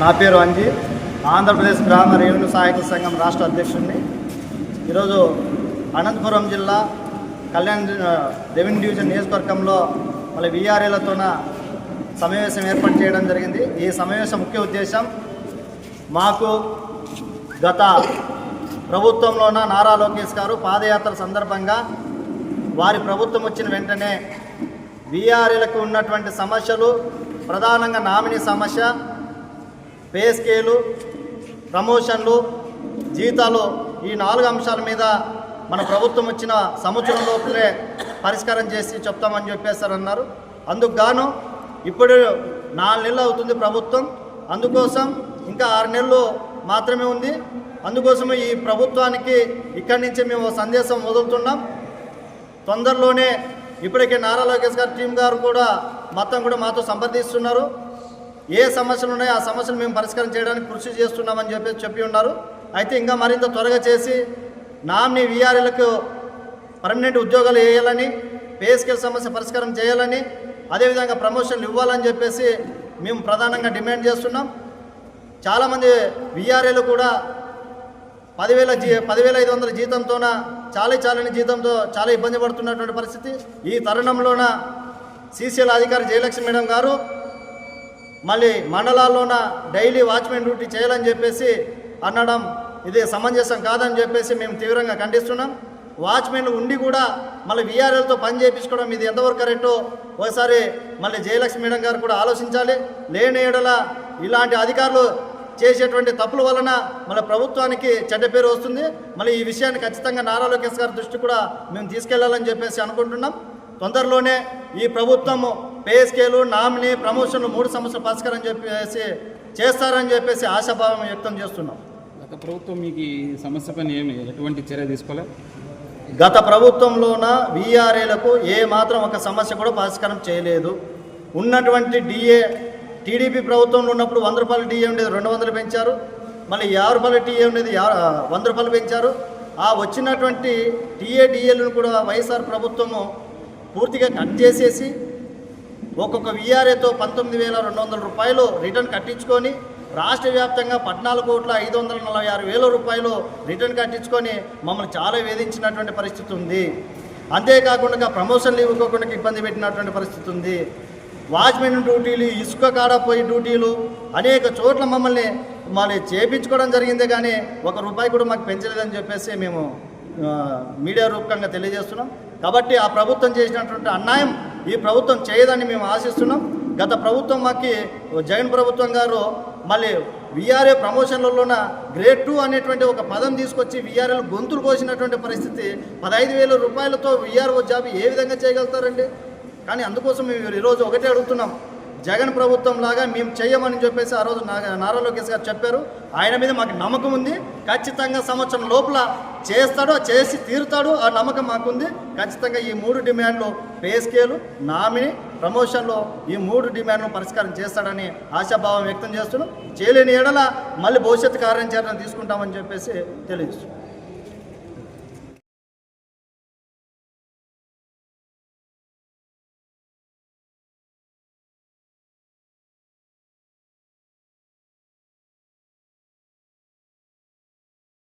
నా పేరు అంజీ. ఆంధ్రప్రదేశ్ గ్రామ రెవెన్యూ సహాయక సంఘం రాష్ట్ర అధ్యక్షుడిని. ఈరోజు అనంతపురం జిల్లా కళ్యాణ్ రెవెన్యూ డివిజన్ నియోజకవర్గంలో మళ్ళీ వీఆర్ఏలతోన సమావేశం ఏర్పాటు చేయడం జరిగింది. ఈ సమావేశం ముఖ్య ఉద్దేశం మాకు గత ప్రభుత్వంలోన నారా లోకేష్ గారు పాదయాత్ర సందర్భంగా వారి ప్రభుత్వం వచ్చిన వెంటనే విఆర్ఏలకు ఉన్నటువంటి సమస్యలు ప్రధానంగా నామినీ సమస్య పే స్కేలు ప్రమోషన్లు జీతాలు ఈ నాలుగు అంశాల మీద మన ప్రభుత్వం వచ్చిన సంవత్సరం లోపలే పరిష్కారం చేసి చెప్తామని చెప్పేస్తారన్నారు అందుకు గాను ఇప్పుడు నాలుగు నెలలు అవుతుంది ప్రభుత్వం. అందుకోసం ఇంకా ఆరు నెలలు మాత్రమే ఉంది. అందుకోసం ఈ ప్రభుత్వానికి ఇక్కడి నుంచి మేము సందేశం వదులుతున్నాం. తొందరలోనే ఇప్పటికే నారా లోకేష్ గారు టీం గారు కూడా మొత్తం కూడా మాతో సంప్రదిస్తున్నారు. ఏ సమస్యలు ఉన్నాయో ఆ సమస్యలు మేము పరిష్కారం చేయడానికి కృషి చేస్తున్నామని చెప్పి చెప్పి ఉన్నారు. అయితే ఇంకా మరింత త్వరగా చేసి నామినీ విఆర్ఏలకు పర్మనెంట్ ఉద్యోగాలు వేయాలని పే స్కేల్ సమస్య పరిష్కారం చేయాలని అదేవిధంగా ప్రమోషన్లు ఇవ్వాలని చెప్పేసి మేము ప్రధానంగా డిమాండ్ చేస్తున్నాం. చాలామంది విఆర్ఏలు కూడా పదివేల జీ పదివేల ఐదు వందల జీతంతోన చాలా చాలని జీతంతో చాలా ఇబ్బంది పడుతున్నటువంటి పరిస్థితి. ఈ తరుణంలోన సీసీఎల్ అధికారి జయలక్ష్మి మేడం గారు మళ్ళీ మండలాల్లోన డైలీ వాచ్మెన్ డ్యూటీ చేయాలని చెప్పేసి అనడం ఇది సమంజసం కాదని చెప్పేసి మేము తీవ్రంగా ఖండిస్తున్నాం. వాచ్మెన్లు ఉండి కూడా మళ్ళీ వీఆర్ఎల్తో పని చేయించుకోవడం ఇది ఎంతవరకు కరెక్టో ఒకసారి మళ్ళీ జయలక్ష్మి మేడం గారు కూడా ఆలోచించాలి. లేని ఏడల ఇలాంటి అధికారులు చేసేటువంటి తప్పుల వలన మన ప్రభుత్వానికి చెడ్డ పేరు వస్తుంది. మళ్ళీ ఈ విషయాన్ని ఖచ్చితంగా నారా లోకేష్ గారి దృష్టి కూడా మేము తీసుకెళ్ళాలని చెప్పేసి అనుకుంటున్నాం. తొందరలోనే ఈ ప్రభుత్వము పే స్కేలు నామినీ ప్రమోషన్లు మూడు సమస్యలు పరిష్కారం చెప్పేసి చేస్తారని చెప్పేసి ఆశాభావం వ్యక్తం చేస్తున్నాం. గత ప్రభుత్వం మీకు ఈ సమస్య పైన ఏమి ఎటువంటి చర్య తీసుకోలే? గత ప్రభుత్వంలోన విఆర్ఏలకు ఏ మాత్రం ఒక సమస్య కూడా పరిష్కారం చేయలేదు. ఉన్నటువంటి డిఏ టీడీపీ ప్రభుత్వంలో ఉన్నప్పుడు వంద రూపాయల డిఏ ఉండేది రెండు వందలు పెంచారు. మళ్ళీ యాభై రూపాయల టీఏ ఉండేది యా వంద రూపాయలు పెంచారు. ఆ వచ్చినటువంటి టీఏ డిఏలను కూడా వైఎస్ఆర్ ప్రభుత్వము పూర్తిగా కట్ చేసేసి ఒక్కొక్క విఆర్ఏతో పంతొమ్మిది వేల రెండు వందల రూపాయలు రిటర్న్ కట్టించుకొని రాష్ట్ర వ్యాప్తంగా పద్నాలుగు కోట్ల ఐదు వందల నలభై ఆరు వేల రూపాయలు రిటర్న్ కట్టించుకొని మమ్మల్ని చాలా వేధించినటువంటి పరిస్థితి ఉంది. అంతేకాకుండా ప్రమోషన్లు ఇవ్వకుండా ఇబ్బంది పెట్టినటువంటి పరిస్థితి ఉంది. వాచ్మెన్ డ్యూటీలు ఇసుక కాడపోయి డ్యూటీలు అనేక చోట్ల మమ్మల్ని మళ్ళీ చేపించుకోవడం జరిగింది కానీ ఒక రూపాయి కూడా మాకు పెంచలేదని చెప్పేసి మేము మీడియా రూపకంగా తెలియజేస్తున్నాం. కాబట్టి ఆ ప్రభుత్వం చేసినటువంటి అన్యాయం ఈ ప్రభుత్వం చేయదని మేము ఆశిస్తున్నాం. గత ప్రభుత్వం మాకి జగన్ ప్రభుత్వం గారు మళ్ళీ విఆర్ఏ ప్రమోషన్లలోన గ్రేడ్ టూ అనేటువంటి ఒక పదం తీసుకొచ్చి విఆర్ఏలు గొంతులు కోసినటువంటి పరిస్థితి పదహైదు వేల రూపాయలతో విఆర్ఓ జాబ్ ఏ విధంగా చేయగలుగుతారండి? కానీ అందుకోసం మేము ఈరోజు ఒకటే అడుగుతున్నాం. జగన్ ప్రభుత్వం లాగా మేము చేయమని చెప్పేసి ఆ రోజు నా- నారా లోకేష్ గారు చెప్పారు. ఆయన మీద మాకు నమ్మకం ఉంది. ఖచ్చితంగా సంవత్సరం లోపల చేస్తాడు చేసి తీరుతాడు ఆ నమ్మకం మాకుంది. ఖచ్చితంగా ఈ మూడు డిమాండ్లు పే స్కేలు నామినీ ప్రమోషన్లో ఈ మూడు డిమాండ్లు పరిష్కారం చేస్తాడని ఆశాభావం వ్యక్తం చేస్తున్నాం. చేయలేని ఎడల మళ్ళీ భవిష్యత్తు కార్యాచరణ తీసుకుంటామని చెప్పేసి తెలియజేస్తున్నాం.